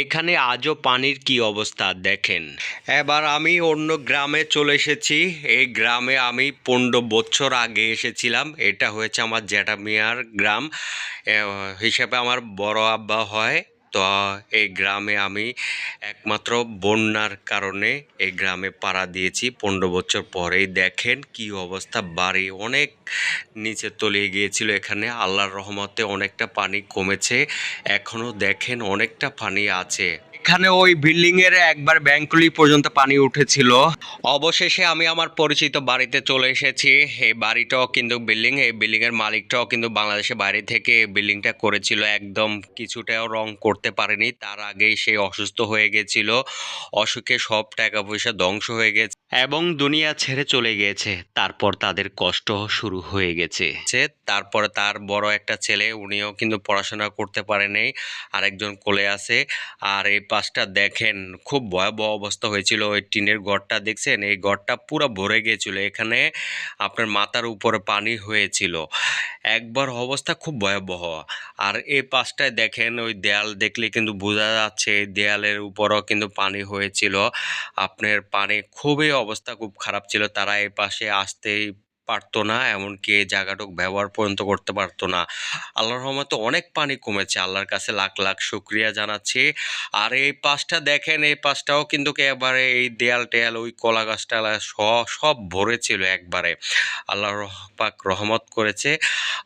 এখানে আজও পানির কি অবস্থা দেখেন। এবার আমি অন্য গ্রামে চলে এসেছি। এই গ্রামে আমি পনেরো বছর আগে এসেছিলাম। এটা হয়েছে আমার জ্যাঠামিয়ার গ্রাম। হিসাবে আমার বড় আব্বা হয়। তো এই গ্রামে আমি একমাত্র বন্যার কারণে এই গ্রামে পাড়া দিয়েছি। পনেরো বছর পরেই দেখেন কি অবস্থা। বাড়ি অনেক নিচে তলিয়ে গিয়েছিল এখানে। আল্লাহর রহমতে অনেকটা পানি কমেছে। এখনও দেখেন অনেকটা পানি আছে। এখানে ওই বিল্ডিং এর একবার ব্যাংকুলি পর্যন্ত পানি উঠেছিল। অবশেষে আমি আমার পরিচিত বাড়িতে চলে এসেছি। এই বাড়িটাও কিন্তু বিল্ডিং এই বিল্ডিং এর মালিকটাও কিন্তু বাংলাদেশের বাইরে থেকে বিল্ডিংটা করেছিল। একদম কিছুটাও রং করতে পারেনি। তার আগেই সে অসুস্থ হয়ে গেছিল। অসুখে সব টাকা পয়সা ধ্বংস হয়ে গেছে এবং দুনিয়া ছেড়ে চলে গিয়েছে। তারপর তাদের কষ্ট শুরু হয়ে গেছে। তারপরে তার বড় একটা ছেলে, উনিও কিন্তু পড়াশোনা করতে পারেনি। আরেকজন কোলে আছে। আর এই পাশটা দেখেন, খুব ভয়াবহ অবস্থা হয়েছিল। ওই টিনের ঘরটা দেখছেন? এই ঘরটা পুরো ভরে গিয়েছিল। এখানে আপনার মাথার উপরে পানি হয়েছিল। একবার অবস্থা খুব ভয়াবহ। আর এই পাশটায় দেখেন, ওই দেয়াল দেখলে কিন্তু বোঝা যাচ্ছে দেয়ালের উপরও কিন্তু পানি হয়েছিল। আপনার পানি খুবই অবস্থা খুব খারাপ ছিল। তারা এই পাশে আসতেই পারতো না, এমনকি জায়গাটুকু ব্যবহার পর্যন্ত করতে পারতো না। আল্লাহর রহমতে অনেক পানি কমেছে। আল্লাহর কাছে লাখ লাখ শুক্রিয়া জানাচ্ছি। আর এই পাশটা দেখেন, এই পাশটাও কিন্তু এবারে এই দেয়াল টেয়াল, ওই কলা গাছটা সব সব ভরে ছিল একবারে আল্লাহ পাক রহমত করেছে।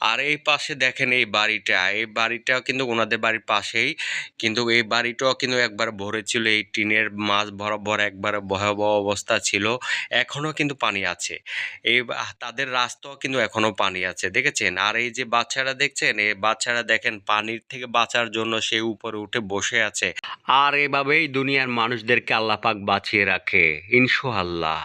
আর এই পাশে দেখেন এই বাড়িটা। এই বাড়িটাও কিন্তু ওনাদের বাড়ির পাশেই। কিন্তু এই বাড়িটাও কিন্তু একবার ভরে ছিল এই টিনের মাছ বরাবর একবারে ভয়াবহ অবস্থা ছিল। এখনও কিন্তু পানি আছে। এই তাদের রাস্তাও কিন্তু এখনও পানি আছে, দেখেছেন? আর এই যে বাচ্চারা দেখছেন এই বাচ্চারা দেখেন পানির থেকে বাঁচার জন্য সে উপরে উঠে বসে আছে। আর এভাবেই দুনিয়ার মানুষদেরকে আল্লাহ পাক বাঁচিয়ে রাখে, ইনশাআল্লাহ।